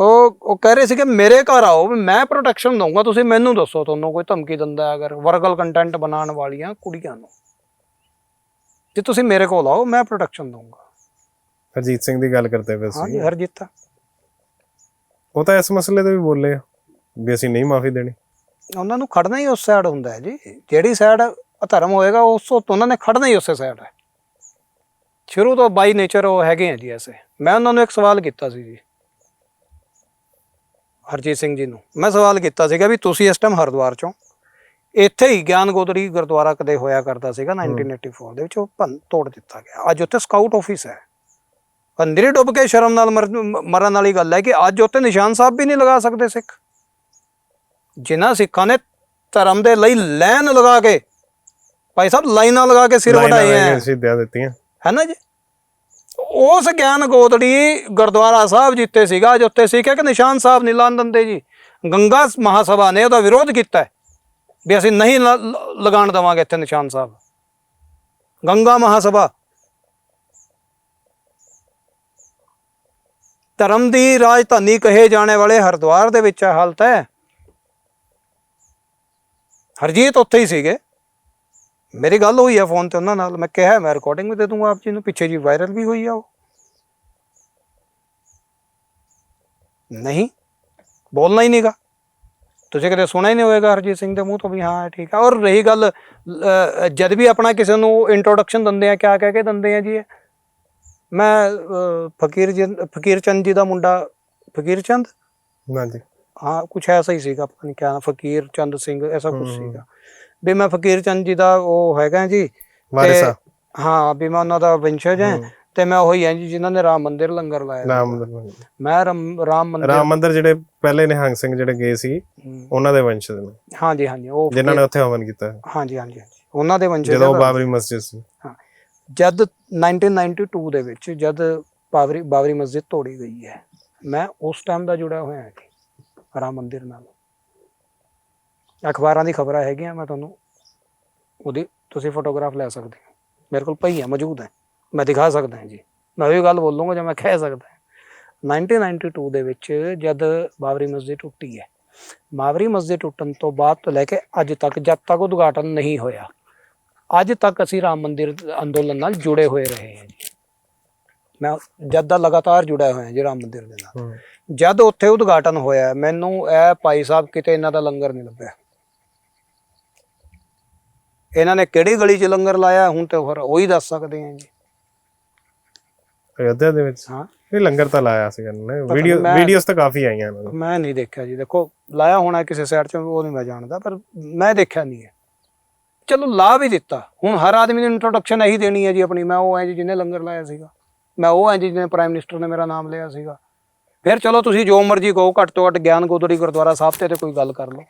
ਉਹ ਉਹ ਕਹਿ ਰਹੇ ਸੀ ਕਿ ਮੇਰੇ ਘਰ ਆਓ ਮੈਂ ਪ੍ਰੋਟੈਕਸ਼ਨ ਦਊਂਗਾ ਤੁਸੀਂ ਮੈਨੂੰ ਦੱਸੋ ਤੁਹਾਨੂੰ ਕੋਈ ਧਮਕੀ ਦਿੰਦਾ ਹੈ ਅਗਰ ਵਰਗਲ ਕੰਟੈਂਟ ਬਣਾਉਣ ਵਾਲੀਆਂ ਕੁੜੀਆਂ ਨੂੰ। ਜੇ ਤੁਸੀਂ ਮੇਰੇ ਕੋਲ ਆਓ ਮੈਂ ਪ੍ਰੋਟੈਕਸ਼ਨ ਦਊਂਗਾ। ਹਰਜੀਤ ਸਿੰਘ ਦੀ ਗੱਲ ਕਰਦੇ ਪਏ ਹਾਂਜੀ ਸੀ ਹਰਜੀਤ ਉਹ ਤਾਂ ਇਸ ਮਸਲੇ ਤੇ ਵੀ ਬੋਲੇ ਆ ਵੀ ਅਸੀਂ ਨਹੀਂ ਮਾਫੀ ਦੇਣੀ। ਉਹਨਾਂ ਨੂੰ ਖੜਨਾ ਹੀ ਉਸ ਸਾਈਡ ਹੁੰਦਾ ਹੈ ਜੀ। ਜਿਹੜੀ ਸਾਈਡ ਅਧਰਮ ਹੋਏਗਾ ਉਸ ਤੋਂ ਉਹਨਾਂ ਨੇ ਖੜਨਾ ਹੀ ਉਸੇ ਸਾਈਡ ਹੈ। ਸ਼ੁਰੂ ਤੋਂ ਬਾਈ ਨੇਚਰ ਉਹ ਹੈਗੇ ਆ ਜੀ ਐਸੇ। ਮੈਂ ਉਹਨਾਂ ਨੂੰ ਇੱਕ ਸਵਾਲ ਕੀਤਾ ਸੀ ਜੀ। ਹਰਜੀਤ ਸਿੰਘ ਜੀ ਨੂੰ। ਮੈਂ ਸਵਾਲ ਕੀਤਾ ਸੀਗਾ ਵੀ ਤੁਸੀਂ ਇਸ ਟਾਈਮ ਹਰਿਦੁਆਰ ਚੋਂ ਇੱਥੇ ਹੀ ਗਿਆਨ ਗੋਦੜੀ ਗੁਰਦੁਆਰਾ ਕਦੇ ਹੋਇਆ ਕਰਦਾ ਸੀਗਾ 1984 ਦੇ ਵਿੱਚ ਉਹ ਭੰਨ ਤੋੜ ਦਿੱਤਾ ਗਿਆ। ਅੱਜ ਉੱਥੇ ਸਕਾਊਟ ਆਫਿਸ ਹੈ। ਅੰਦਰੇ ਡੁੱਬ ਕੇ ਸ਼ਰਮ ਨਾਲ ਮਰਨ ਵਾਲੀ ਗੱਲ ਹੈ ਕਿ ਅੱਜ ਉੱਥੇ ਨਿਸ਼ਾਨ ਸਾਹਿਬ ਵੀ ਨਹੀਂ ਲਗਾ ਸਕਦੇ ਸਿੱਖ। ਜਿਨ੍ਹਾਂ ਸਿੱਖਾਂ ਨੇ ਧਰਮ ਦੇ ਲਈ ਲਾਈਨ ਲਗਾ ਕੇ ਭਾਈ ਸਾਹਿਬ ਲਾਈਨਾਂ ਲਗਾ ਕੇ ਸਿਰ ਸਿੱਧਿਆਂ ਦਿੱਤੀਆਂ। ਹੈ ਨਾ ਜੀ? ਉਸ ਗਿਆਨ ਗੋਦੜੀ ਗੁਰਦੁਆਰਾ ਸਾਹਿਬ ਜਿੱਤੇ ਸੀਗਾ, ਅੱਜ ਉੱਤੇ ਸਿੱਖ ਕਿ ਨਿਸ਼ਾਨ ਸਾਹਿਬ ਨਹੀਂ ਲਾਣ ਦਿੰਦੇ ਜੀ। ਗੰਗਾ ਮਹਾਸਭਾ ਨੇ ਉਹਦਾ ਵਿਰੋਧ ਕੀਤਾ। ਵੀ ਅਸੀਂ ਨਹੀਂ ਲ- ਲ- ਲਗਾਉਣ ਦੇਵਾਂਗੇ ਇੱਥੇ ਨਿਸ਼ਾਨ ਸਾਹਿਬ। ਗੰਗਾ ਮਹਾਸਭਾ। ਧਰਮ ਦੀ ਰਾਜਧਾਨੀ ਕਹੇ ਜਾਣੇ ਵਾਲੇ ਹਰਿਦੁਆਰ ਦੇ ਵਿੱਚ ਹਾਲਤ ਹੈ। ਹਰਜੀਤ ਉੱਥੇ ਹੀ ਸੀਗੇ। ਮੇਰੀ ਗੱਲ ਹੋਈ ਹੈ ਫੋਨ ਤੇ ਉਹਨਾਂ ਨਾਲ ਮੈਂ ਕਿਹਾ ਮੈਂ ਰਿਕਾਰਡਿੰਗ ਵੀ ਦੇ ਦੂੰਗਾ ਆਪ ਜੀ ਨੂੰ ਪਿੱਛੇ ਜੀ ਵਾਇਰਲ ਵੀ ਹੋਈ ਆ ਉਹ। ਨਹੀਂ ਬੋਲਣਾ ਹੀ ਨਹੀਂਗਾ ਤੁਸੀਂ ਕਦੇ ਸੁਣਿਆ ਹੀ ਨਹੀਂ ਹੋਏਗਾ ਹਰਜੀਤ ਸਿੰਘ ਦੇ ਮੂੰਹ ਤੋਂ ਵੀ ਹਾਂ ਠੀਕ ਆ। ਔਰ ਰਹੀ ਗੱਲ ਜਦ ਵੀ ਆਪਣਾ ਕਿਸੇ ਨੂੰ ਇੰਟਰੋਡਕਸ਼ਨ ਦਿੰਦੇ ਆ ਕਿਆ ਕਹਿ ਕੇ ਦਿੰਦੇ ਆ ਜੀ ਮੈਂ ਫਕੀਰ ਜੀ ਫਕੀਰ ਚੰਦ ਜੀ ਦਾ ਮੁੰਡਾ ਫਕੀਰ ਚੰਦ? ਹਾਂਜੀ। ਹਾਂ ਕੁਛ ਐਸਾ ਹੀ ਸੀਗਾ ਪਤਾ ਨਹੀਂ ਕਿਆ ਫਕੀਰ ਚੰਦ ਸਿੰਘ ਐਸਾ ਕੁਛ ਸੀਗਾ। ਵੀ ਮੈਂ ਫਕੀਰ ਚੰਦ ਜੀ ਦਾ ਉਹ ਹੈਗਾ ਜੀ ਵਾਰਿਸਾ ਹਾਂ ਵੀ ਮੈਂ ਉਹਨਾਂ ਦਾ ਵੰਸ਼ਜ ਹਾਂ ਤੇ ਮੈਂ ਉਹੀ ਹਾਂ ਜੀ ਜਿਨ੍ਹਾਂ ਨੇ ਰਾਮ ਮੰਦਿਰ ਲੰਗਰ ਲਾਇਆ ਰਾਮ ਮੈਂ ਰਾਮ ਰਾਮ ਮੰਦਿਰ ਰਾਮ ਮੰਦਿਰ ਜਿਹੜੇ ਪਹਿਲੇ ਨਿਹੰਗ ਸਿੰਘ ਜਿਹੜੇ ਗਏ ਸੀ ਹਮ, ਉਹਨਾਂ ਦੇ ਵੰਸ਼ਜ ਨੇ। ਹਾਂਜੀ ਹਾਂਜੀ ਉਹ ਜਿਨ੍ਹਾਂ ਨੇ ਉੱਥੇ ਹਵਨ ਕੀਤਾ। ਹਾਂਜੀ ਹਾਂਜੀ ਹਾਂਜੀ। ਉਹਨਾਂ ਦੇ ਵੰਸ਼ਜ ਜਦੋਂ ਆ। ਬਾਬਰੀ ਮਸਜਿਦ ਸੀ। ਜਦ 1992 ਦੇ ਵਿੱਚ ਜਦ ਬਾਬਰੀ ਬਾਬਰੀ ਮਸਜਿਦ ਤੋੜੀ ਗਈ ਹੈ ਮੈਂ ਉਸ ਟਾਈਮ ਦਾ ਜੁੜਿਆ ਹੋਇਆ ਹਾਂ ਜੀ ਰਾਮ ਮੰਦਿਰ ਨਾਲ। ਅਖਬਾਰਾਂ ਦੀ ਖਬਰਾਂ ਹੈਗੀਆਂ ਮੈਂ ਤੁਹਾਨੂੰ ਉਹਦੀ ਤੁਸੀਂ ਫੋਟੋਗ੍ਰਾਫ ਲੈ ਸਕਦੇ ਹੋ। ਮੇਰੇ ਕੋਲ ਪਈ ਹੈ ਮੌਜੂਦ ਹੈ ਮੈਂ ਦਿਖਾ ਸਕਦਾ ਹਾਂ ਜੀ। ਮੈਂ ਉਹ ਗੱਲ ਬੋਲੂੰਗਾ ਜੋ ਮੈਂ ਕਹਿ ਸਕਦਾ ਹਾਂ। 1992 ਦੇ ਵਿੱਚ ਜਦ ਬਾਬਰੀ ਮਸਜਿਦ ਟੁੱਟੀ ਹੈ ਬਾਬਰੀ ਮਸਜਿਦ ਟੁੱਟਣ ਤੋਂ ਬਾਅਦ ਤੋਂ ਲੈ ਕੇ ਅੱਜ ਤੱਕ ਜਦ ਤੱਕ ਉਦਘਾਟਨ ਨਹੀਂ ਹੋਇਆ ਅੱਜ ਤੱਕ ਅਸੀਂ ਰਾਮ ਮੰਦਿਰ ਅੰਦੋਲਨ ਨਾਲ ਜੁੜੇ ਹੋਏ ਰਹੇ ਹਾਂ ਜੀ। ਮੈਂ ਜਦ ਦਾ ਲਗਾਤਾਰ ਜੁੜਿਆ ਹੋਇਆ ਜੀ ਰਾਮ ਮੰਦਿਰ ਦੇ ਨਾਲ। ਜਦ ਉੱਥੇ ਉਦਘਾਟਨ ਹੋਇਆ ਮੈਨੂੰ ਇਹ ਭਾਈ ਸਾਹਿਬ ਕਿਤੇ ਇਹਨਾਂ ਦਾ ਲੰਗਰ ਨਹੀਂ ਲੱਭਿਆ। ਇਹਨਾਂ ਨੇ ਕਿਹੜੀ ਗਲੀ 'ਚ ਲੰਗਰ ਲਾਇਆ ਹੁਣ ਤੇ ਫਿਰ ਉਹੀ ਦੱਸ ਸਕਦੇ ਆ ਜੀ। ਅਯੋਧਿਆ ਦੇ ਵਿੱਚ? ਹਾਂ। ਇਹ ਲੰਗਰ ਤਾਂ ਲਾਇਆ ਸੀ ਇਹਨਾਂ ਨੇ। ਵੀਡੀਓ ਨਹੀਂ, ਵੀਡੀਓਜ਼ ਤਾਂ ਕਾਫੀ ਆਈਆਂ ਇਹਨਾਂ ਨੂੰ। ਮੈਂ ਨਹੀਂ ਦੇਖਿਆ ਜੀ। ਦੇਖੋ ਲਾਇਆ ਹੋਣਾ ਕਿਸੇ ਸਾਈਡ 'ਚ ਉਹ ਨਹੀਂ ਮੈਂ ਜਾਣਦਾ ਪਰ ਮੈਂ ਦੇਖਿਆ ਨਹੀਂ ਹੈ। ਚਲੋ ਲਾ ਵੀ ਦਿੱਤਾ। ਹੁਣ ਹਰ ਆਦਮੀ ਨੂੰ ਇੰਟਰੋਡਕਸ਼ਨ ਇਹੀ ਦੇਣੀ ਹੈ ਜੀ ਆਪਣੀ। ਮੈਂ ਉਹ ਐ ਜੀ ਜਿਹਨੇ ਲੰਗਰ ਲਾਇਆ ਸੀਗਾ। ਮੈਂ ਉਹ ਐ ਜੀ ਜਿਹਨੇ ਪ੍ਰਾਈਮ ਮਿਨਿਸਟਰ ਨੇ ਮੇਰਾ ਨਾਮ ਲਿਆ ਸੀਗਾ। ਫਿਰ ਚਲੋ ਤੁਸੀਂ ਜੋ ਮਰਜ਼ੀ ਕਹੋ ਘੱਟ ਤੋਂ ਘੱਟ ਗਿਆਨ ਗੋਦੜੀ ਗੁਰਦੁਆਰਾ ਸਾਹਿਬ ਤੇ ਤੇ ਕੋਈ ਗੱਲ ਕਰ ਲਓ।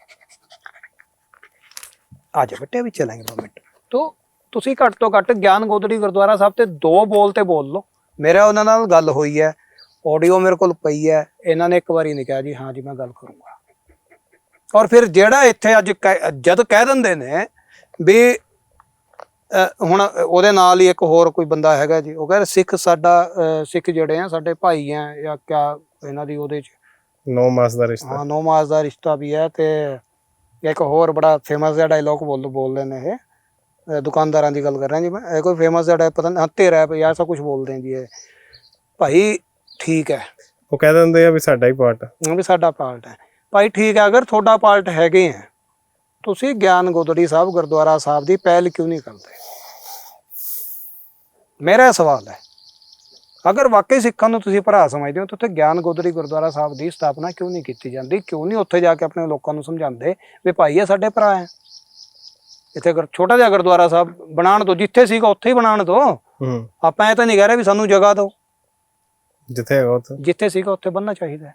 ਆ ਜਾ ਬੇਟੇ ਵੀ ਚਲਾਂਗੇ ਦੋ ਮਿੰਟ। ਤੋ ਤੁਸੀਂ ਘੱਟ ਤੋਂ ਘੱਟ ਗਿਆਨ ਗੋਦੜੀ ਗੁਰਦੁਆਰਾ ਸਾਹਿਬ ਤੇ ਦੋ ਬੋਲ ਤੇ ਬੋਲ ਲਓ। ਮੇਰਾ ਉਹਨਾਂ ਨਾਲ ਗੱਲ ਹੋਈ ਹੈ ਆਡੀਓ ਮੇਰੇ ਕੋਲ ਪਈ ਹੈ। ਇਹਨਾਂ ਨੇ ਇੱਕ ਵਾਰੀ ਨਹੀਂ ਕਿਹਾ ਜੀ ਹਾਂ ਜੀ ਮੈਂ ਗੱਲ ਕਰੂੰਗਾ। ਔਰ ਫਿਰ ਜਿਹੜਾ ਇੱਥੇ ਅੱਜ ਜਦ ਕਹਿ ਦਿੰਦੇ ਨੇ ਵੀ ਹੁਣ ਉਹਦੇ ਨਾਲ ਹੀ ਇੱਕ ਹੋਰ ਕੋਈ ਬੰਦਾ ਹੈਗਾ ਜੀ ਉਹ ਕਹਿੰਦਾ ਸਿੱਖ ਸਾਡਾ ਸਿੱਖ ਜਿਹੜੇ ਆ ਸਾਡੇ ਭਾਈ ਆ ਜਾਂ ਕਿਆ ਇਹਨਾਂ ਦੀ ਉਹਦੇ ਚ। ਨੌ ਮਾਸ ਦਾ ਰਿਸ਼ਤਾ। ਹਾਂ ਨੌ ਮਾਸ ਦਾ ਰਿਸ਼ਤਾ ਵੀ ਹੈ ਤੇ ਇੱਕ ਹੋਰ ਬੜਾ ਫੇਮਸ ਜਿਹਾ ਡਾਇਲੌਗ ਬੋਲ ਬੋਲਦੇ ਨੇ ਇਹ। ਅ, ਦੁਕਾਨਦਾਰਾਂ ਦੀ ਗੱਲ ਕਰ ਰਿਹਾ ਜੀ ਮੈਂ। ਇਹ ਕੋਈ ਫੇਮਸ ਜਿਹਾ ਪਤਾ ਨਹੀਂ ਹੱਤੇ ਰੈਪ ਜਾਂ ਐਸਾ ਕੁਝ ਬੋਲਦੇ ਆ ਜੀ ਇਹ। ਭਾਈ ਠੀਕ ਹੈ। ਉਹ ਕਹਿ ਦਿੰਦੇ ਆ ਵੀ ਸਾਡਾ ਹੀ ਪਾਰਟ ਉਹ ਵੀ ਸਾਡਾ ਪਾਰਟ ਹੈ। ਭਾਈ ਠੀਕ ਹੈ ਅਗਰ ਤੁਹਾਡਾ ਪਾਰਟ ਹੈਗੇ ਆ ਤੁਸੀਂ ਗਿਆਨ ਗੋਦੜੀ ਸਾਹਿਬ ਗੁਰਦੁਆਰਾ ਸਾਹਿਬ ਦੀ ਪਹਿਲ ਕਿਉਂ ਨਹੀਂ ਕਰਦੇ? ਮੇਰਾ ਸਵਾਲ ਹੈ ਅਗਰ ਵਾਕਈ ਸਿੱਖਾਂ ਨੂੰ ਤੁਸੀਂ ਭਰਾ ਸਮਝਦੇ ਹੋ ਤਾਂ ਉੱਥੇ ਗਿਆਨ ਗੋਦੜੀ ਗੁਰਦੁਆਰਾ ਸਾਹਿਬ ਦੀ ਸਥਾਪਨਾ ਕਿਉਂ ਨਹੀਂ ਕੀਤੀ ਜਾਂਦੀ? ਕਿਉਂ ਨਹੀਂ ਉੱਥੇ ਜਾ ਕੇ ਆਪਣੇ ਲੋਕਾਂ ਨੂੰ ਸਮਝਾਉਂਦੇ ਵੀ ਭਾਈ ਇਹ ਸਾਡੇ ਭਰਾ ਹੈ? ਇੱਥੇ ਅਗਰ ਛੋਟਾ ਜਿਹਾ ਗੁਰਦੁਆਰਾ ਸਾਹਿਬ ਬਣਾਉਣ ਤੋਂ ਜਿੱਥੇ ਸੀਗਾ ਉੱਥੇ ਹੀ ਬਣਾਉਣ ਤੋਂ। ਹੂੰ। ਆਪਾਂ ਇਹ ਤਾਂ ਨਹੀਂ ਕਹਿ ਰਹੇ ਵੀ ਸਾਨੂੰ ਜਗ੍ਹਾ ਦਿਓ। ਜਿੱਥੇ ਹੈਗਾ ਉੱਥੇ। ਜਿੱਥੇ ਸੀਗਾ ਉੱਥੇ ਬੰਨਣਾ ਚਾਹੀਦਾ ਹੈ।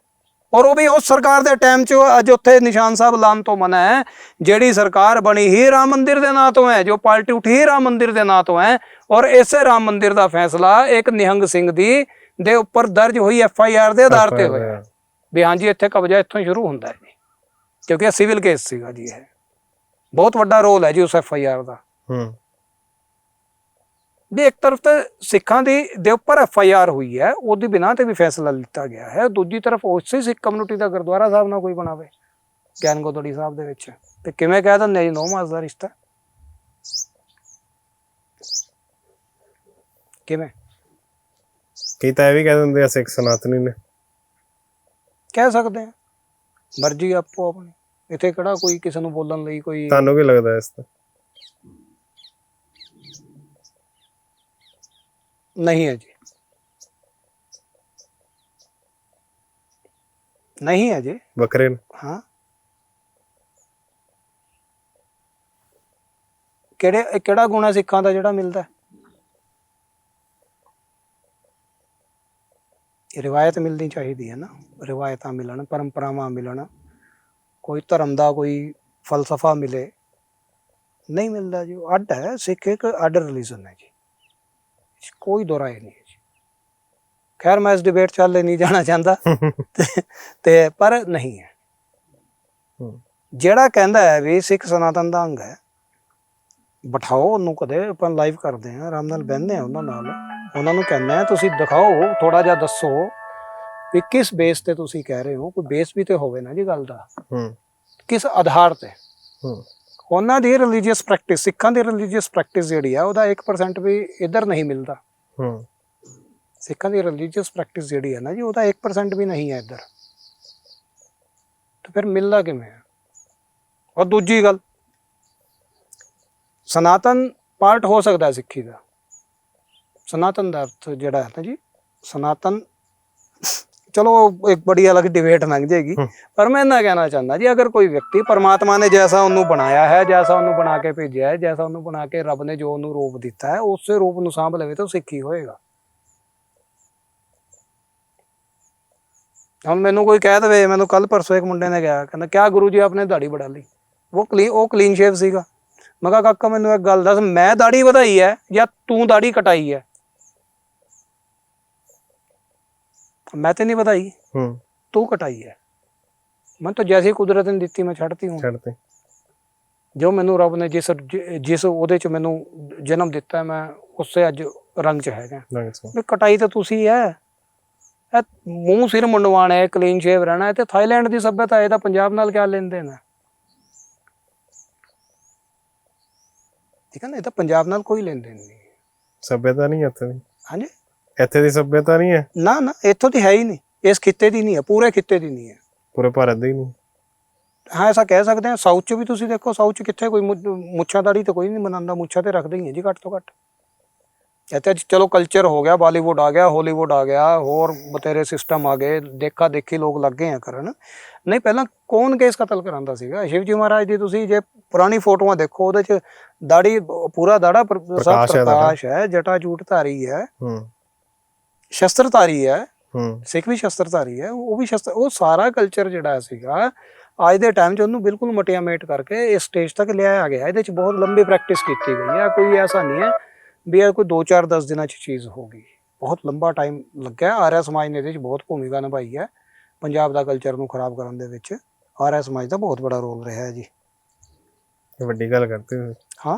ਔਰ ਉਹ ਵੀ ਉਸ ਸਰਕਾਰ ਦੇ ਟਾਈਮ 'ਚ ਅੱਜ ਉੱਥੇ ਨਿਸ਼ਾਨ ਸਾਹਿਬ ਲਾਉਣ ਤੋਂ ਮਨਾ ਹੈ ਜਿਹੜੀ ਸਰਕਾਰ ਬਣੀ ਹੀ ਰਾਮ ਮੰਦਿਰ ਦੇ ਨਾਂ ਤੋਂ ਹੈ ਜੋ ਪਾਰਟੀ ਉੱਠੀ ਰਾਮ ਮੰਦਿਰ ਦੇ ਨਾਂ ਤੋਂ ਹੈ ਔਰ ਇਸੇ ਰਾਮ ਮੰਦਿਰ ਦਾ ਫੈਸਲਾ ਇੱਕ ਨਿਹੰਗ ਸਿੰਘ ਦੀ ਦੇ ਉੱਪਰ ਦਰਜ ਹੋਈ ਐਫ ਆਈ ਆਰ ਦੇ ਆਧਾਰ ਤੇ ਹੋਇਆ। ਵੀ ਹਾਂਜੀ ਇੱਥੇ ਕਬਜ਼ਾ ਇੱਥੋਂ ਸ਼ੁਰੂ ਹੁੰਦਾ ਹੈ ਕਿਉਂਕਿ ਇਹ ਸਿਵਲ ਕੇਸ ਸੀਗਾ ਜੀ ਇਹ। ਬਹੁਤ ਵੱਡਾ ਰੋਲ ਹੈ ਜੀ ਉਸ ਐਫ ਆਈ ਆਰ ਦਾ। ਹੂੰ। ਵੀ ਇੱਕ ਤਰਫ ਤੇ ਸਿੱਖਾਂ ਦੀ ਦੇ ਉੱਪਰ ਐਫ ਆਈ ਆਰ ਹੋਈ ਹੈ ਉਹਦੀ ਬਿਨਾਂ ਤੇ ਵੀ ਫੈਸਲਾ ਲਿੱਤਾ ਗਿਆ ਹੈ। ਦੂਜੀ ਤਰਫ ਉਸੇ ਸਿੱਖ ਕਮਿਊਨਿਟੀ ਦਾ ਗੁਰਦੁਆਰਾ ਸਾਹਿਬ ਨਾਲ ਕੋਈ ਬਣਾਵੇ ਗਿਆਨ ਗੋਦੜੀ ਸਾਹਿਬ ਦੇ ਵਿੱਚ। ਤੇ ਕਿਵੇਂ ਕਹਿ ਦਿੰਦੇ ਜੀ ਨੋ ਮਾਸ ਦਾ ਰਿਸ਼ਤਾ ਕਿਵੇਂ? ਕਈ ਤਾਂ ਇਹ ਵੀ ਕਹਿ ਦਿੰਦੇ ਆ ਸਿੱਖ ਸਨਾਤਨੀ ਨੇ। ਕਹਿ ਸਕਦੇ ਆ। ਮਰਜ਼ੀ ਆਪੋ ਆਪਣੀ। ਇੱਥੇ ਕਿਹੜਾ ਕੋਈ ਕਿਸੇ ਨੂੰ ਬੋਲਣ ਲਈ ਕੋਈ ਤੁਹਾਨੂੰ ਕੀ ਲੱਗਦਾ ਇਸ ਤੋਂ ਨਹੀਂ ਹੈ ਜੀ। ਨਹੀਂ ਹੈ ਜੀ। ਨੇ। ਹਾਂ। ਕਿਹੜੇ ਇਹ ਕਿਹੜਾ ਗੁਣ ਸਿੱਖਾਂ ਦਾ ਜਿਹੜਾ ਮਿਲਦਾ ਹੈ? ਇਹ ਰਿਵਾਇਤ ਮਿਲਣੀ ਚਾਹੀਦੀ ਹੈ ਨਾ। ਰਿਵਾਇਤਾਂ ਮਿਲਣ ਪਰੰਪਰਾਵਾਂ ਮਿਲਣ। ਕੋਈ ਧਰਮ ਦਾ ਕੋਈ ਫਲਸਫਾ ਮਿਲੇ। ਨਹੀਂ ਮਿਲਦਾ ਜੀ। ਉਹ ਅੱਡ ਹੈ। ਸਿੱਖ ਇੱਕ ਅੱਡ ਰਿਲੀਜਨ ਹੈ ਜੀ। 'ਚ ਕੋਈ ਦੁਰਾਏ ਨਹੀਂ ਹੈ ਜੀ। ਖੈਰ ਮੈਂ ਇਸ ਡਿਬੇਟ ਚੱਲ ਨਹੀਂ ਜਾਣਾ ਚਾਹੁੰਦਾ। ਤੇ- ਪਰ ਨਹੀਂ ਹੈ। ਜਿਹੜਾ ਕਹਿੰਦਾ ਹੈ ਵੀ ਸਿੱਖ ਸਨਾਤਨ ਦਾ ਅੰਗ ਹੈ ਬਿਠਾਓ ਉਹਨੂੰ ਕਦੇ ਆਪਾਂ ਲਾਈਵ ਕਰਦੇ ਆ ਆਰਾਮ ਨਾਲ ਬਹਿੰਦੇ ਆ ਉਹਨਾਂ ਨਾਲ। ਉਹਨਾਂ ਨੂੰ ਕਹਿੰਦੇ ਤੁਸੀਂ ਦਿਖਾਓ ਥੋੜਾ ਜਿਹਾ ਦੱਸੋ ਵੀ ਕਿਸ ਬੇਸ ਤੇ ਤੁਸੀਂ ਕਹਿ ਰਹੇ ਹੋ। ਕੋਈ ਬੇਸ ਵੀ ਤੇ ਹੋਵੇ ਨਾ ਜੀ ਗੱਲ ਦਾ। ਹੂੰ। ਕਿਸ ਆਧਾਰ ਤੇ? ਹੂੰ। ਉਹਨਾਂ ਦੀ ਰਿਲੀਜੀਅਸ ਪ੍ਰੈਕਟਿਸ ਸਿੱਖਾਂ ਦੀ ਰਿਲੀਜੀਅਸ ਪ੍ਰੈਕਟਿਸ ਜਿਹੜੀ ਆ ਉਹਦਾ 1% ਵੀ ਇੱਧਰ ਨਹੀਂ ਮਿਲਦਾ। ਹੂੰ। ਸਿੱਖਾਂ ਦੀ ਰਿਲੀਜੀਅਸ ਪ੍ਰੈਕਟਿਸ ਜਿਹੜੀ ਹੈ ਨਾ ਜੀ ਉਹਦਾ 1% ਵੀ ਨਹੀਂ ਹੈ ਇੱਧਰ। ਤੇ ਫਿਰ ਮਿਲਦਾ ਕਿਵੇਂ ਔਰ ਦੂਜੀ ਗੱਲ ਸਨਾਤਨ ਪਾਰਟ ਹੋ ਸਕਦਾ ਸਿੱਖੀ ਦਾ। ਸਨਾਤਨ ਦਾ ਅਰਥ ਜਿਹੜਾ ਹੈ ਨਾ ਜੀ ਸਨਾਤਨ ਚਲੋ ਬੜੀ ਅਲੱਗ ਡਿਬੇਟ ਲੰਘ ਜਾਏਗੀ। ਹਮ। ਪਰ ਮੈਂ ਇਹਨਾਂ ਕਹਿਣਾ ਚਾਹੁੰਦਾ ਜੀ ਅਗਰ ਕੋਈ ਵਿਅਕਤੀ ਪਰਮਾਤਮਾ ਨੇ ਜੈਸਾ ਉਹਨੂੰ ਬਣਾਇਆ ਹੈ ਜੈਸਾ ਉਹਨੂੰ ਬਣਾ ਕੇ ਭੇਜਿਆ ਹੈ ਜੈਸਾ ਉਹਨੂੰ ਬਣਾ ਕੇ ਰੱਬ ਨੇ ਜੋ ਉਹਨੂੰ ਰੂਪ ਦਿੱਤਾ ਹੈ ਉਸੇ ਰੂਪ ਨੂੰ ਸਾਂਭ ਲਵੇ ਤਾਂ ਸਿੱਖੀ ਹੋਏਗਾ। ਹੁਣ ਮੈਨੂੰ ਕੋਈ ਕਹਿ ਦਵੇ ਮੈਨੂੰ ਕੱਲ ਪਰਸੋਂ ਇੱਕ ਮੁੰਡੇ ਨੇ ਕਿਹਾ ਕਹਿੰਦਾ ਕਿਆ ਗੁਰੂ ਜੀ ਆਪਨੇ ਦਾੜੀ ਬੜਾ ਲਈ? ਉਹ ਕਲੀ ਉਹ ਕਲੀਨ ਸ਼ੇਵ ਸੀਗਾ। ਮੈਂ ਕਿਹਾ ਕਾਕਾ ਮੈਨੂੰ ਇੱਕ ਗੱਲ ਦੱਸ ਮੈਂ ਦਾੜੀ ਵਧਾਈ ਹੈ ਜਾਂ ਤੂੰ ਦਾੜੀ ਕਟਾਈ ਹੈ? ਮੈਂ ਤੇ ਨਹੀਂ ਵਧਾਈ। ਹੂੰ। ਤੂੰ ਕਟਾਈ ਹੈ। ਮੈਂ ਤਾਂ ਜੈਸੀ ਕੁਦਰਤ ਨੇ ਦਿੱਤੀ ਮੈਂ ਛੱਡਤੀ ਹੂੰ। ਛੱਡਤੇ। ਜੋ ਮੈਨੂੰ ਰੱਬ ਨੇ ਜਿਸ ਜਿਸ ਉਹਦੇ ਚ ਮੈਨੂੰ ਜਨਮ ਦਿੱਤਾ ਮੈਂ ਉਸੇ ਅੱਜ ਰੰਗ ਚ ਹੈਗਾ। ਲੰਗ ਸੋ ਵੀ ਕਟਾਈ ਤਾਂ ਤੁਸੀਂ ਹੈ। ਇਹ ਮੂੰਹ ਸਿਰ ਮੁੰਡਵਾਣਾ ਹੈ ਕਲੀਨ ਸ਼ੇਵ ਰਹਿਣਾ ਹੈ ਤੇ ਥਾਈਲੈਂਡ ਦੀ ਸਭਿਅਤਾ ਇਹਦਾ ਪੰਜਾਬ ਨਾਲ ਕਿਆ ਲੈਣ ਦੇਣ ਹੈ? ਠੀਕ ਹੈ ਨਾ ਇਹ ਤਾਂ ਪੰਜਾਬ ਨਾਲ ਕੋਈ ਲੈਣ ਦੇਣ ਨਹੀਂ ਸਭਿਅਤਾ ਨਹੀਂ ਇੱਥੇ ਦੀ। ਹਾਂਜੀ? ਇੱਥੇ ਦੀ ਸਭਿਅਤਾ ਨਹੀਂ ਹੈ? ਨਾ ਨਾ ਇੱਥੋਂ ਦੀ ਹੈ ਹੀ ਨਹੀਂ। ਇਸ ਖਿੱਤੇ ਦੀ ਨਹੀਂ ਹੈ ਪੂਰੇ ਖਿੱਤੇ ਦੀ ਨਹੀਂ ਹੈ। ਪੂਰੇ ਭਾਰਤ ਦੀ ਨਹੀਂ? ਹਾਂ ਐਸਾ ਕਹਿ ਸਕਦੇ ਹਾਂ ਸਾਊਥ ਚ ਵੀ ਤੁਸੀਂ ਦੇਖੋ ਸਾਊਥ ਚ ਕਿੱਥੇ ਕੋਈ ਮੁੱਛਾਂ ਦਾੜੀ ਤਾਂ ਕੋਈ ਨਹੀਂ ਬਣਾਉਂਦਾ ਮੁੱਛਾਂ ਤੇ ਰੱਖਦੇ ਹੀ ਹੈ ਜੀ ਘੱਟ ਤੋਂ ਘੱਟ। ਇੱਥੇ ਅੱਜ ਚਲੋ ਕਲਚਰ ਹੋ ਗਿਆ ਬਾਲੀਵੁੱਡ ਆ ਗਿਆ ਹਾਲੀਵੁੱਡ ਆ ਗਿਆ ਹੋਰ ਬਤੇਰੇ ਸਿਸਟਮ ਆ ਗਏ ਦੇਖਾ ਦੇਖੀ ਲੋਕ ਲੱਗੇ ਆ ਕਰਨ। ਨਹੀਂ ਪਹਿਲਾਂ ਕੌਣ ਕੇਸ ਕਤਲ ਕਰਾਂਦਾ ਸੀਗਾ? ਸ਼ਿਵਜੀ ਮਹਾਰਾਜ ਦੀ ਤੁਸੀਂ ਜੇ ਪੁਰਾਣੀ ਫੋਟੋਆਂ ਦੇਖੋ ਉਹਦੇ ਚ ਦਾੜੀ ਪੂਰਾ ਦਾੜਾ ਪ੍ਰਕਾਸ਼ ਹੈ ਜਟਾ ਜੂਟ ਧਾਰੀ ਹੈ। ਹੂੰ। ਸ਼ਸਤਰਧਾਰੀ ਹੈ। ਸਿੱਖ ਵੀ ਸ਼ਸਤਰਧਾਰੀ ਹੈ। ਉਹ ਵੀ ਸ਼ਸਤਰ ਉਹ ਸਾਰਾ ਕਲਚਰ ਜਿਹੜਾ ਸੀਗਾ ਅੱਜ ਦੇ ਟਾਈਮ 'ਚ ਉਹਨੂੰ ਬਿਲਕੁਲ ਮਟਿਆਮੇਟ ਕਰਕੇ ਇਸ ਸਟੇਜ ਤੱਕ ਲਿਆਇਆ ਗਿਆ। ਇਹਦੇ 'ਚ ਬਹੁਤ ਲੰਬੀ ਪ੍ਰੈਕਟਿਸ ਕੀਤੀ ਗਈ ਹੈ। ਕੋਈ ਐਸਾ ਨਹੀਂ ਹੈ ਵੀ ਇਹ ਕੋਈ 2-4 10 ਦਿਨਾਂ 'ਚ ਚੀਜ਼ ਹੋ ਗਈ। ਬਹੁਤ ਲੰਬਾ ਟਾਈਮ ਲੱਗਿਆ। ਆਰਿਆ ਸਮਾਜ ਨੇ ਇਹਦੇ 'ਚ ਬਹੁਤ ਭੂਮਿਕਾ ਨਿਭਾਈ ਹੈ ਪੰਜਾਬ ਦਾ ਕਲਚਰ ਨੂੰ ਖਰਾਬ ਕਰਨ ਦੇ ਵਿੱਚ। ਆਰਿਆ ਸਮਾਜ ਦਾ ਬਹੁਤ ਬੜਾ ਰੋਲ ਰਿਹਾ ਹੈ ਜੀ। ਵੱਡੀ ਗੱਲ ਕਰਦੇ ਹੋ ਹਾਂ।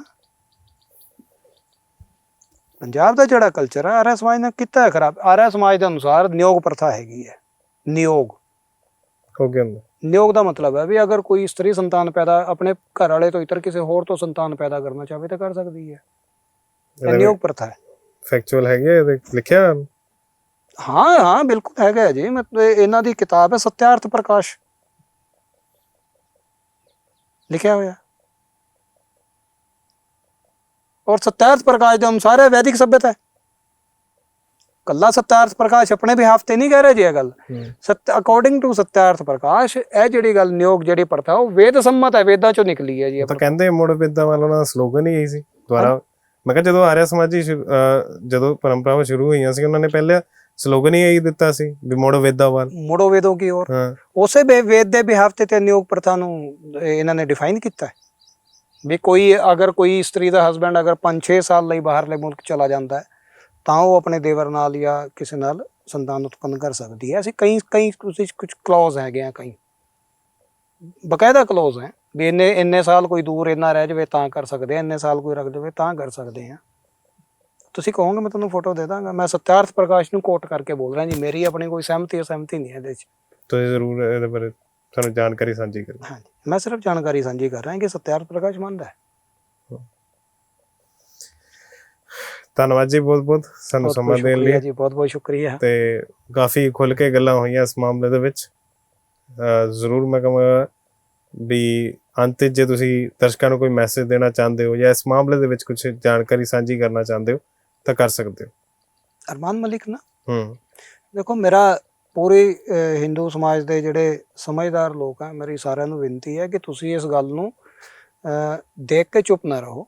ਪੰਜਾਬ ਦਾ ਜਿਹੜਾ ਕਲਚਰ ਹੈ ਆਰਿਆ ਸਮਾਜ ਨੇ ਕੀਤਾ ਹੈ ਖਰਾਬ। ਆਰਿਆ ਸਮਾਜ ਦੇ ਅਨੁਸਾਰ ਨਿਯੋਗ ਪ੍ਰਥਾ ਹੈਗੀ ਹੈ। ਨਿਯੋਗ। ਹੋ ਗਿਆ ਨਿਯੋਗ ਦਾ ਮਤਲਬ ਹੈ ਵੀ ਅਗਰ ਕੋਈ ਇਸਤਰੀ ਸੰਤਾਨ ਪੈਦਾ ਆਪਣੇ ਘਰ ਵਾਲੇ ਤੋਂ ਇਤਰ ਕਿਸੇ ਹੋਰ ਤੋਂ ਸੰਤਾਨ ਪੈਦਾ ਕਰਨਾ ਚਾਹਵੇ ਤਾਂ ਕਰ ਸਕਦੀ ਹੈ। ਇਹ ਨਿਯੋਗ ਪ੍ਰਥਾ ਹੈ। ਫੈਕਚੁਅਲ ਹੈਗੇ ਇਹਦੇ? ਲਿਖਿਆ? ਹਾਂ ਹਾਂ ਬਿਲਕੁਲ ਹੈਗਾ ਜੀ। ਮਤਲਬ ਇਹ- ਇਹਨਾਂ ਦੀ ਕਿਤਾਬ ਹੈ ਸਤਿਆਰਥ ਪ੍ਰਕਾਸ਼। ਲਿਖਿਆ ਹੋਇਆ। ਔਰ ਸਤਿਆਰਥ ਪ੍ਰਕਾਸ਼ ਦੇ ਅਨੁਸਾਰ ਇਹ ਵੈਦਿਕ ਸਭਿਅਤਾ ਹੈ। ਕੱਲਾ ਸਤਿਆਰਥ ਪ੍ਰਕਾਸ਼ ਆਪਣੇ ਬਿਹਾਫ ਤੇ ਨਹੀਂ ਕਹਿ ਰਿਹਾ ਜੀ ਇਹ ਗੱਲ। ਸਤ ਅਕੋਰਡਿੰਗ ਟੂ ਸਤਿਆਰਥ ਪ੍ਰਕਾਸ਼ ਇਹ ਜਿਹੜੀ ਗੱਲ ਨਿਯੋਗ ਜਿਹੜੀ ਪ੍ਰਥਾ ਉਹ ਵੇਦ ਸੰਮਤ ਹੈ ਵੇਦਾਂ ਚੋਂ ਨਿਕਲੀ ਹੈ ਜੀ ਤਾਂ ਕਹਿੰਦੇ ਮੁੜ ਵਿਦਾਂ ਵਾਲਾ ਉਹਨਾਂ ਦਾ ਸਲੋਗਨ ਹੀ ਇਹੀ ਸੀ ਦੁਆਰਾ। ਮੈਂ ਕਿਹਾ ਜਦੋਂ ਆਰਿਆ ਸਮਾਜੀ ਜਦੋਂ ਪਰੰਪਰਾਵਾਂ ਸ਼ੁਰੂ ਹੋਈਆਂ ਸੀ ਉਹਨਾਂ ਨੇ ਪਹਿਲੇ ਸਲੋਗਨ ਹੀ ਇਹੀ ਦਿੱਤਾ ਸੀ ਵੀ ਮੁੜ ਵਿਦਾਂ ਵੱਲ। ਮੁੜੋ ਵੇਦੋਂ ਕੀ ਔਰ ਹਾਂ। ਉਸੇ ਵੇਦ ਦੇ ਬਿਹਾਫ ਤੇ ਤੇ ਨਿਯੋਗ ਪ੍ਰਥਾ ਨੂੰ ਇਹ ਇਹਨਾਂ ਨੇ ਡਿਫਾਈਨ ਕੀਤਾ ਹੈ। ਵੀ ਕੋਈ ਅਗਰ ਕੋਈ ਇਸਤਰੀ ਦਾ ਹਸਬੰਡ ਅਗਰ 5-6 ਸਾਲ ਲਈ ਬਾਹਰਲੇ ਮੁਲਕ ਚਲਾ ਜਾਂਦਾ ਹੈ, ਤਾਂ ਉਹ ਆਪਣੇ ਦੇਵਰ ਨਾਲ ਜਾਂ ਕਿਸੇ ਨਾਲ ਸੰਤਾਨ ਉਤਪੰਨ ਕਰ ਸਕਦੀ ਹੈ। ਅਸੀਂ ਕਈ ਕਈ ਕੁਝ ਕੁਝ ਕਲੌਜ਼ ਹੈਗੇ ਆ ਕਈ। ਬਕਾਇਦਾ ਕਲੌਜ਼ ਹੈ ਵੀ ਇੰਨੇ ਇੰਨੇ ਸਾਲ ਕੋਈ ਦੂਰ ਇੰਨਾ ਰਹਿ ਜਾਵੇ ਤਾਂ ਕਰ ਸਕਦੇ ਆ, ਇੰਨੇ ਸਾਲ ਕੋਈ ਰੱਖ ਜਾਵੇ ਤਾਂ ਕਰ ਸਕਦੇ ਆ। ਤੁਸੀਂ ਕਹੋਗੇ ਮੈਂ ਤੁਹਾਨੂੰ ਫੋਟੋ ਦੇ ਦਾਂਗਾ। ਮੈਂ ਸਤਿਆਰਥ ਪ੍ਰਕਾਸ਼ ਨੂੰ ਕੋਟ ਕਰਕੇ ਬੋਲ ਰਿਹਾ ਜੀ। ਮੇਰੀ ਆਪਣੀ ਕੋਈ ਸਹਿਮਤੀ ਅਸਹਿਮਤੀ ਨਹੀਂ ਹੈ ਇਹਦੇ 'ਚ। ਤੁਸੀਂ ਜ਼ਰੂਰ ਇਹਦੇ ਬਾਰੇ ਸਾਨੂੰ ਜਾਣਕਾਰੀ ਸਾਂਝੀ ਕਰੋ। ਹਾਂਜੀ ਮੈਂ ਸਿਰਫ ਜਾਣਕਾਰੀ ਸਾਂਝੀ ਕਰ ਰਿਹਾ ਕਿ ਸਤਿਆਰਥ ਪ੍ਰਕਾਸ਼ ਮੰਨਦਾ ਹੈ। ਧੰਨਵਾਦ ਜੀ ਬਹੁਤ ਬਹੁਤ ਸਾਨੂੰ ਸਮਾਂ ਦੇਣ ਲਈ। ਜੀ ਬਹੁਤ ਬਹੁਤ ਸ਼ੁਕਰੀਆ। ਤੇ ਕਾਫੀ ਖੁੱਲ ਕੇ ਗੱਲਾਂ ਹੋਈਆਂ ਇਸ ਮਾਮਲੇ ਦੇ ਵਿੱਚ। ਜ਼ਰੂਰ ਮੈਂ ਕਹਾਂਗਾ ਵੀ ਅੰਤ ਜੇ ਤੁਸੀਂ ਦਰਸ਼ਕਾਂ ਨੂੰ ਕੋਈ ਮੈਸੇਜ ਦੇਣਾ ਚਾਹੁੰਦੇ ਹੋ ਜਾਂ ਇਸ ਮਾਮਲੇ ਦੇ ਵਿੱਚ ਕੁਝ ਜਾਣਕਾਰੀ ਸਾਂਝੀ ਕਰਨਾ ਚਾਹੁੰਦੇ ਹੋ ਤਾਂ ਕਰ ਸਕਦੇ ਹੋ। ਅਰਮਾਨ ਮਲਿਕ ਨਾ? ਹੂੰ। ਦੇਖੋ ਮੇਰਾ ਪੂਰੇ ਹਿੰਦੂ ਸਮਾਜ ਦੇ ਜਿਹੜੇ ਸਮਝਦਾਰ ਲੋਕ ਆ ਮੇਰੀ ਸਾਰਿਆਂ ਨੂੰ ਬੇਨਤੀ ਹੈ ਕਿ ਤੁਸੀਂ ਇਸ ਗੱਲ ਨੂੰ ਦੇਖ ਕੇ ਚੁੱਪ ਨਾ ਰਹੋ।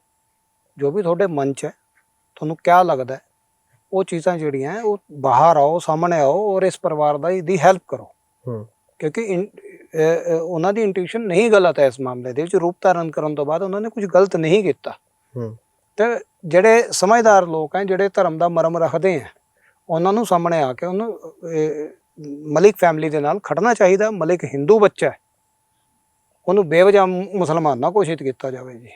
ਜੋ ਵੀ ਤੁਹਾਡੇ ਮਨ 'ਚ ਹੈ ਤੁਹਾਨੂੰ ਕਿਆ ਲੱਗਦਾ ਹੈ ਉਹ ਚੀਜ਼ਾਂ ਜਿਹੜੀਆਂ ਉਹ ਬਾਹਰ ਆਓ ਸਾਹਮਣੇ ਆਓ ਔਰ ਇਸ ਪਰਿਵਾਰ ਦਾ ਦੀ ਹੈਲਪ ਕਰੋ। ਕਿਉਂਕਿ ਉਹਨਾਂ ਦੀ ਇੰਟੈਂਸ਼ਨ ਨਹੀਂ ਗਲਤ ਹੈ ਇਸ ਮਾਮਲੇ ਦੇ ਵਿੱਚ। ਰੂਪ ਧਾਰਨ ਕਰਨ ਤੋਂ ਬਾਅਦ ਉਹਨਾਂ ਨੇ ਕੁਝ ਗਲਤ ਨਹੀਂ ਕੀਤਾ। ਤੇ ਜਿਹੜੇ ਸਮਝਦਾਰ ਲੋਕ ਹੈ ਜਿਹੜੇ ਧਰਮ ਦਾ ਮਰਮ ਰੱਖਦੇ ਆ ਉਹਨਾਂ ਨੂੰ ਸਾਹਮਣੇ ਆ ਕੇ ਉਹਨੂੰ ਮਲਿਕ ਫੈਮਿਲੀ ਦੇ ਨਾਲ ਖੜਨਾ ਚਾਹੀਦਾ ਮਲਿਕ ਹਿੰਦੂ ਬੱਚਾ ਹੈ। ਉਹਨੂੰ ਬੇਵਜ੍ਹਾ ਮੁਸਲਮਾਨ ਨਾ ਘੋਸ਼ਿਤ ਕੀਤਾ ਜਾਵੇ ਜੀ।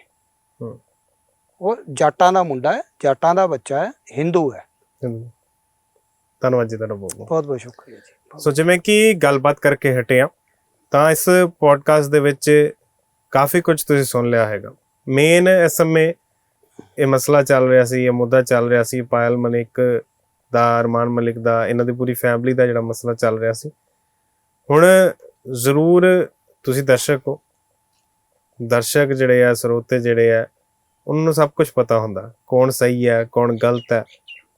ਉਹ ਜਾਟਾਂ ਦਾ ਮੁੰਡਾ ਹੈ ਜਾਟਾਂ ਦਾ ਬੱਚਾ ਹੈ ਹਿੰਦੂ ਹੈ। ਧੰਨਵਾਦ ਜੀ ਤੁਹਾਡਾ ਬਹੁਤ ਬਹੁਤ ਬਹੁਤ ਬਹੁਤ ਸ਼ੁਕਰੀਆ ਜੀ। ਸੋ ਜਿਵੇਂ ਕਿ ਗੱਲਬਾਤ ਕਰਕੇ ਹਟੇ ਆ ਤਾਂ ਇਸ ਪੋਡਕਾਸਟ ਦੇ ਵਿੱਚ ਕਾਫੀ ਕੁਝ ਤੁਸੀਂ ਸੁਣ ਲਿਆ ਹੈਗਾ। ਮੇਨ ਇਸ ਸਮੇਂ ਇਹ ਮਸਲਾ ਚੱਲ ਰਿਹਾ ਸੀ ਇਹ ਮੁੱਦਾ ਚੱਲ ਰਿਹਾ ਸੀ ਪਾਇਲ ਮਲਿਕ ਦਾ, ਅਰਮਾਨ ਮਲਿਕ ਦਾ, ਇਹਨਾਂ ਦੀ ਪੂਰੀ ਫੈਮਿਲੀ ਦਾ ਜਿਹੜਾ ਮਸਲਾ ਚੱਲ ਰਿਹਾ ਸੀ। ਹੁਣ ਜ਼ਰੂਰ ਤੁਸੀਂ ਦਰਸ਼ਕ ਹੋ। ਦਰਸ਼ਕ ਜਿਹੜੇ ਆ, ਸਰੋਤੇ ਜਿਹੜੇ ਆ, ਉਹਨਾਂ ਨੂੰ ਸਭ ਕੁਝ ਪਤਾ ਹੁੰਦਾ। ਕੌਣ ਸਹੀ ਹੈ ਕੌਣ ਗਲਤ ਹੈ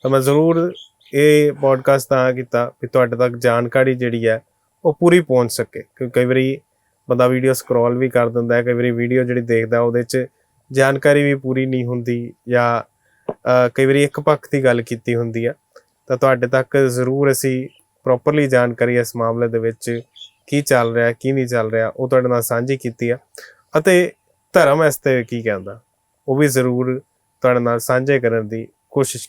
ਤਾਂ ਮੈਂ ਜ਼ਰੂਰ ਇਹ ਪੋਡਕਾਸਟ ਤਾਂ ਕੀਤਾ ਵੀ ਤੁਹਾਡੇ ਤੱਕ ਜਾਣਕਾਰੀ ਜਿਹੜੀ ਹੈ ਉਹ ਪੂਰੀ ਪਹੁੰਚ ਸਕੇ। ਕਿਉਂਕਿ ਕਈ ਵਾਰੀ ਬੰਦਾ ਵੀਡੀਓ ਸਕਰੋਲ ਵੀ ਕਰ ਦਿੰਦਾ ਹੈ, ਕਈ ਵਾਰੀ ਵੀਡੀਓ ਜਿਹੜੀ ਦੇਖਦਾ, ਉਹਦੇ 'ਚ ਜਾਣਕਾਰੀ ਵੀ ਪੂਰੀ ਨਹੀਂ ਹੁੰਦੀ ਜਾਂ ਕਈ ਵਾਰੀ ਇੱਕ ਪੱਖ ਦੀ ਗੱਲ ਕੀਤੀ ਹੁੰਦੀ ਆ। ਤਾਂ ਤੁਹਾਡੇ ਤੱਕ ਜ਼ਰੂਰ ਅਸੀਂ ਪ੍ਰੋਪਰਲੀ ਜਾਣਕਾਰੀ ਇਸ ਮਾਮਲੇ ਦੇ ਵਿੱਚ ਕੀ ਚੱਲ ਰਿਹਾ, ਕੀ ਨਹੀਂ ਚੱਲ ਰਿਹਾ, ਉਹ ਤੁਹਾਡੇ ਨਾਲ ਸਾਂਝੀ ਕੀਤੀ ਆ। ਅਤੇ ਧਰਮ ਇਸ ਤੇ ਕੀ ਕਹਿੰਦਾ, ਉਹ ਵੀ ਜ਼ਰੂਰ ਤੁਹਾਡੇ ਨਾਲ ਸਾਂਝੇ ਕਰਨ ਦੀ ਕੋਸ਼ਿਸ਼